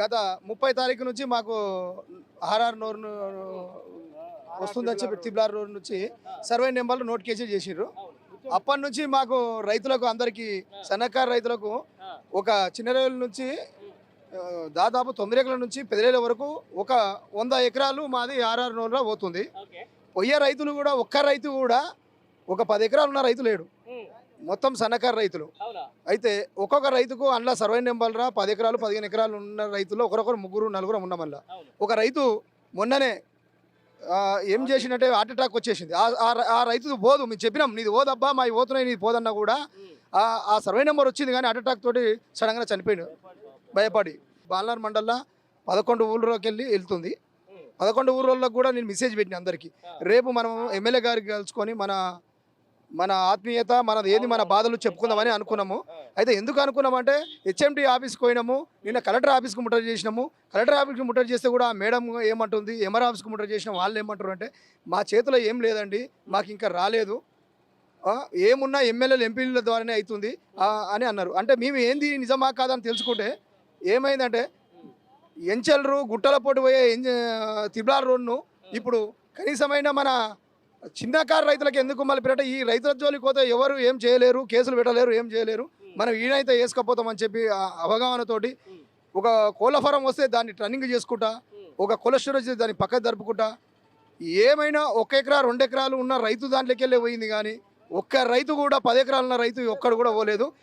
గత ముప్పై తారీఖు నుంచి మాకు ఆర్ఆర్ నోరు వస్తుందని చెప్పి తిబ్లార్ నోరు నుంచి సర్వే నెంబర్లు నోటిఫికేషన్ చేసిండ్రు. అప్పటి నుంచి మాకు రైతులకు అందరికీ సన్నకారు రైతులకు ఒక చిన్న రైతుల నుంచి దాదాపు తొమ్మిది ఎకరాల నుంచి పెద్దల వరకు ఒక వంద ఎకరాలు మాది ఆర్ఆర్ నోరులో పోతుంది. పొయ్యే రైతులు కూడా ఒక్క రైతు కూడా ఒక పది ఎకరాలు ఉన్న రైతు లేడు. మొత్తం సన్నకారు రైతులు. అయితే ఒక్కొక్క రైతుకు అందులో సర్వే నెంబర్ రా పది ఎకరాలు పదిహేను ఎకరాలు ఉన్న రైతులు ఒకరొకరు ముగ్గురు నలుగురు ఉన్నాం. ఒక రైతు మొన్ననే ఏం చేసిందంటే హార్ట్ అటాక్ వచ్చేసింది. ఆ- రైతు పోదు మేము చెప్పినాం నీది పోదబ్బా మా పోతున్నాయి నీది పోదన్నా కూడా. ఆ సర్వే నెంబర్ వచ్చింది కానీ హార్ట్ అటాక్ తోటి సడన్గా చనిపోయాడు. భయపడి. బాలనార్ మండల్లో పదకొండు ఊళ్ళలోకి వెళ్ళి వెళ్తుంది. పదకొండు ఊళ్ళలోకి కూడా నేను మెసేజ్ పెట్టిన అందరికీ. రేపు మనం ఎమ్మెల్యే గారికి కలుసుకొని మన మన ఆత్మీయత మనది ఏంది మన బాధలు చెప్పుకుందామని అనుకున్నాము. అయితే ఎందుకు అనుకున్నామంటే హెచ్ఎండి ఆఫీస్కి పోయినాము నిన్న కలెక్టర్ ఆఫీస్కి ముట్టడి చేసినాము. కలెక్టర్ ఆఫీస్కి ముట్టడి చేస్తే కూడా మేడం ఏమంటుంది ఎంఆర్ ఆఫీస్కి ముట్టడి చేసినాం వాళ్ళు ఏమంటారు అంటే మా చేతిలో ఏం లేదండి మాకు ఇంకా రాలేదు. ఏమున్నా ఎమ్మెల్యేలు ఎంపీల ద్వారానే అవుతుంది. అని అన్నారు. అంటే మేము ఏంది నిజమా కాదని తెలుసుకుంటే ఏమైందంటే ఎంచెలరు గుట్టల పోటీ పోయే తిబ్లార్ రోడ్ను ఇప్పుడు కనీసమైన మన చిన్న కారు రైతులకు ఎందుకు మళ్ళీ పెట్ట ఈ రైతుల జోలికి పోతే ఎవరు ఏం చేయలేరు? కేసులు పెట్టలేరు? ఏం చేయలేరు? మనం ఈయనైతే వేసుకపోతామని చెప్పి ఆ అవగాహనతోటి ఒక కోళ్ళ ఫారం వస్తే దాన్ని ట్రన్నింగ్ చేసుకుంటా ఒక కొలెస్ట్రాల్ వచ్చి దాన్ని పక్కకు జరుపుకుంటా. ఏమైనా ఒక ఎకరా రెండు ఎకరాలు ఉన్న రైతు దాంట్లోకి వెళ్ళే పోయింది కానీ ఒక్క రైతు కూడా పది ఎకరాలు ఉన్న రైతు ఒక్కడు కూడా పోలేదు.